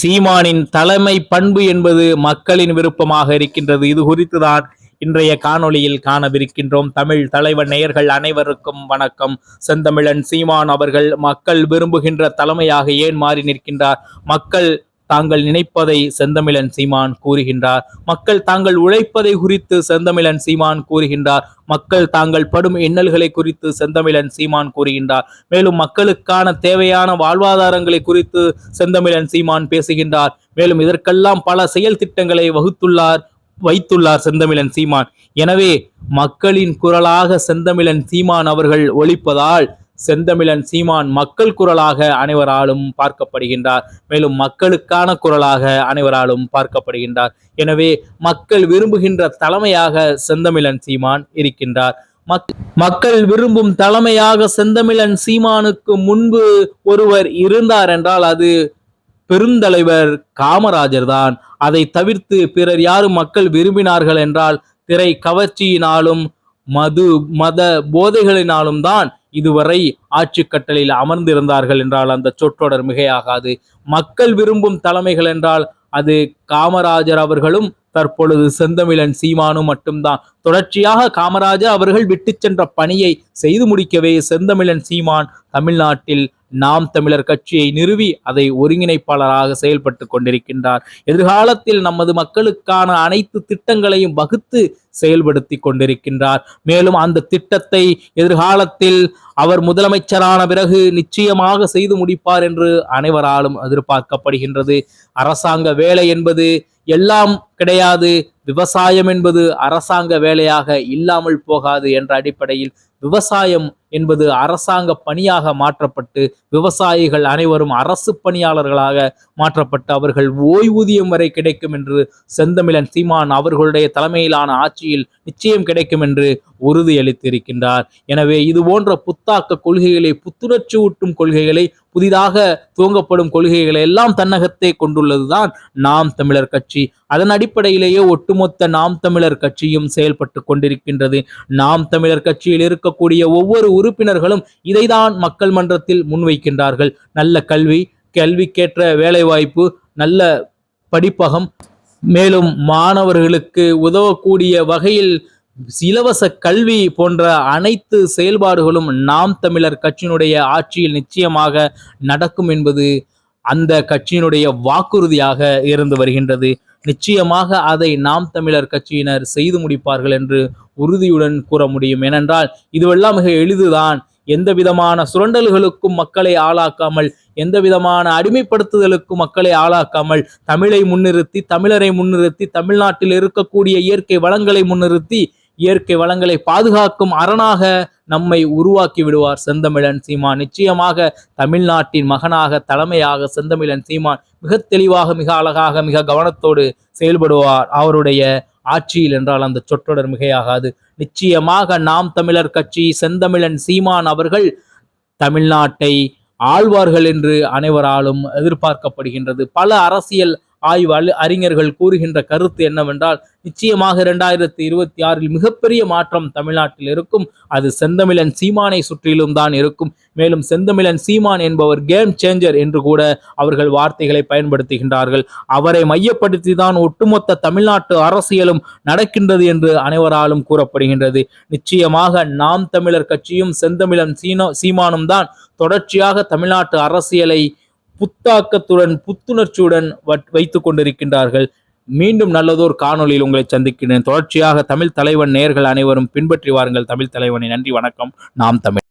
சீமானின் தலைமை பண்பு என்பது மக்களின் விருப்பமாக இருக்கின்றது. இது குறித்துதான் இன்றைய காணொளியில் காணவிருக்கின்றோம். தமிழ் தலைவர் நேயர்கள் அனைவருக்கும் வணக்கம். செந்தமிழன் சீமான் அவர்கள் மக்கள் விரும்புகின்ற தலைமையாக ஏன் மாறி நிற்கின்றார்? மக்கள் தாங்கள் நினைப்பதை செந்தமிழன் சீமான் கூறுகின்றார். மக்கள் தாங்கள் உழைப்பதை குறித்து செந்தமிழன் சீமான் கூறுகின்றார். மக்கள் தாங்கள் படும் இன்னல்களை குறித்து செந்தமிழன் சீமான் கூறுகின்றார். மேலும் மக்களுக்கான தேவையான வாழ்வாதாரங்களை குறித்து செந்தமிழன் சீமான் பேசுகின்றார். மேலும் இதற்கெல்லாம் பல செயல் திட்டங்களை வகுத்துள்ளார் வைத்துள்ளார் செந்தமிழன் சீமான். எனவே மக்களின் குரலாக செந்தமிழன் சீமான் அவர்கள் ஒழிப்பதால் செந்தமிழன் சீமான் மக்கள் குரலாக அனைவராலும் பார்க்கப்படுகின்றார். மேலும் மக்களுக்கான குரலாக அனைவராலும் பார்க்கப்படுகின்றார். எனவே மக்கள் விரும்புகின்ற தலைமையாக செந்தமிழன் சீமான் இருக்கின்றார். மக்- மக்கள் விரும்பும் தலைமையாக செந்தமிழன் சீமானுக்கு முன்பு ஒருவர் இருந்தார் என்றால் அது பெருந்தலைவர் காமராஜர் தான். அதை தவிர்த்து பிறர் யாரும் மக்கள் விரும்பினார்கள் என்றால் திரை கவர்ச்சியினாலும் மது மத போதைகளினாலும் தான் இதுவரை ஆட்சி கட்டளையில் அமர்ந்திருந்தார்கள் என்றால் அந்த சொற்றொடர் மிகையாகாது. மக்கள் விரும்பும் தலைமைகள் என்றால் அது காமராஜர் அவர்களும் தற்பொழுது செந்தமிழன் சீமானும் மட்டும்தான். தொடர்ச்சியாக காமராஜர் அவர்கள் விட்டு சென்ற பணியை செய்து முடிக்கவே செந்தமிழன் சீமான் தமிழ்நாட்டில் நாம் தமிழர் கட்சியை நிறுவி அதை ஒருங்கிணைப்பாளராக செயல்பட்டு கொண்டிருக்கின்றார். எதிர்காலத்தில் நமது மக்களுக்கான அனைத்து திட்டங்களையும் வகுத்து செயல்படுத்தி கொண்டிருக்கின்றார். மேலும் அந்த திட்டத்தை எதிர்காலத்தில் அவர் முதலமைச்சரான பிறகு நிச்சயமாக செய்து முடிப்பார் என்று அனைவராலும் எதிர்பார்க்கப்படுகின்றது. அரசாங்க வேலை என்பது எல்லாம் கிடையாது. விவசாயம் என்பது அரசாங்க வேலையாக இல்லாமல் போகாது என்ற அடிப்படையில் விவசாயம் என்பது அரசாங்க பணியாக மாற்றப்பட்டு விவசாயிகள் அனைவரும் அரசு பணியாளர்களாக மாற்றப்பட்டு அவர்கள் ஓய்வூதியம் வரை கிடைக்கும் என்று செந்தமிழன் சீமான் அவர்களுடைய தலைமையிலான ஆட்சியில் நிச்சயம் கிடைக்கும் என்று உறுதியளித்திருக்கின்றார். எனவே இது போன்ற புத்தாக்க கொள்கைகளை புத்துணர்ச்சி ஊட்டும் கொள்கைகளை புதிதாக துவங்கப்படும் கொள்கைகளை எல்லாம் தன்னகத்தை கொண்டுள்ளதுதான் நாம் தமிழர் கட்சி. அதன் அடிப்படையிலேயே ஒட்டுமொத்த நாம் தமிழர் கட்சியும் செயல்பட்டு கொண்டிருக்கின்றது. நாம் தமிழர் கட்சியில் இருக்கக்கூடிய ஒவ்வொரு உறுப்பினர்களும் இதைதான் மக்கள் மன்றத்தில் முன்வைக்கின்றார்கள். நல்ல கல்வி கல்விக்கேற்ற வேலைவாய்ப்பு நல்ல படிப்பகம். மேலும் மாணவர்களுக்கு உதவக்கூடிய வகையில் இலவச கல்வி போன்ற அனைத்து செயல்பாடுகளும் நாம் தமிழர் கட்சியினுடைய ஆட்சியில் நிச்சயமாக நடக்கும் என்பது அந்த கட்சியினுடைய வாக்குறுதியாக இருந்து வருகின்றது. நிச்சயமாக அதை நாம் தமிழர் கட்சியினர் செய்து முடிப்பார்கள் என்று உறுதியுடன் கூற முடியும். ஏனென்றால் இதுவெல்லாம் மிக எளிதுதான். எந்த விதமான சுரண்டல்களுக்கும் மக்களை ஆளாக்காமல் எந்த விதமான அடிமைப்படுத்துதலுக்கும் மக்களை ஆளாக்காமல் தமிழை முன்னிறுத்தி தமிழரை முன்னிறுத்தி தமிழ்நாட்டில் இருக்கக்கூடிய இயற்கை வளங்களை முன்னிறுத்தி இயற்கை வளங்களை பாதுகாக்கும் அரணாக நம்மை உருவாக்கி விடுவார் செந்தமிழன் சீமான். நிச்சயமாக தமிழ்நாட்டின் மகனாக தலைமையாக செந்தமிழன் சீமான் மிக தெளிவாக மிக அழகாக மிக கவனத்தோடு செயல்படுவார். அவருடைய ஆட்சியில் என்றால் அந்த சொற்றொடர் மிகையாகாது. நிச்சயமாக நாம் தமிழர் கட்சி செந்தமிழன் சீமான் அவர்கள் தமிழ்நாட்டை ஆழ்வார்கள் என்று அனைவராலும் எதிர்பார்க்கப்படுகின்றது. பல அரசியல் ஆய்வு அறிஞர்கள் கூறுகின்ற கருத்து என்னவென்றால் நிச்சயமாக இரண்டாயிரத்தி இருபத்தி ஆறில் மிகப்பெரிய மாற்றம் தமிழ்நாட்டில் இருக்கும். அது செந்தமிழன் சீமானை சுற்றிலும் தான் இருக்கும். மேலும் செந்தமிழன் சீமான் என்பவர் கேம் சேஞ்சர் என்று கூட அவர்கள் வார்த்தைகளை பயன்படுத்துகின்றார்கள். அவரை மையப்படுத்தி தான் ஒட்டுமொத்த தமிழ்நாட்டு அரசியலும் நடக்கின்றது என்று அனைவராலும் கூறப்படுகின்றது. நிச்சயமாக நாம் தமிழர் கட்சியும் செந்தமிழன் சீனோ சீமானும் தான் தொடர்ச்சியாக தமிழ்நாட்டு அரசியலை புத்தாக்கத்துடன் புத்துணர்ச்சியுடன் வட்- வைத்துக் கொண்டிருக்கின்றார்கள். மீண்டும் நல்லதோர் காணொளியில் உங்களை சந்திக்கிறேன் தொடர்ச்சியாக தமிழ் தலைவன் நேர்கள் அனைவரும் பின்பற்றி வாருங்கள். தமிழ் தலைவனை நன்றி வணக்கம். நாம் தமிழ்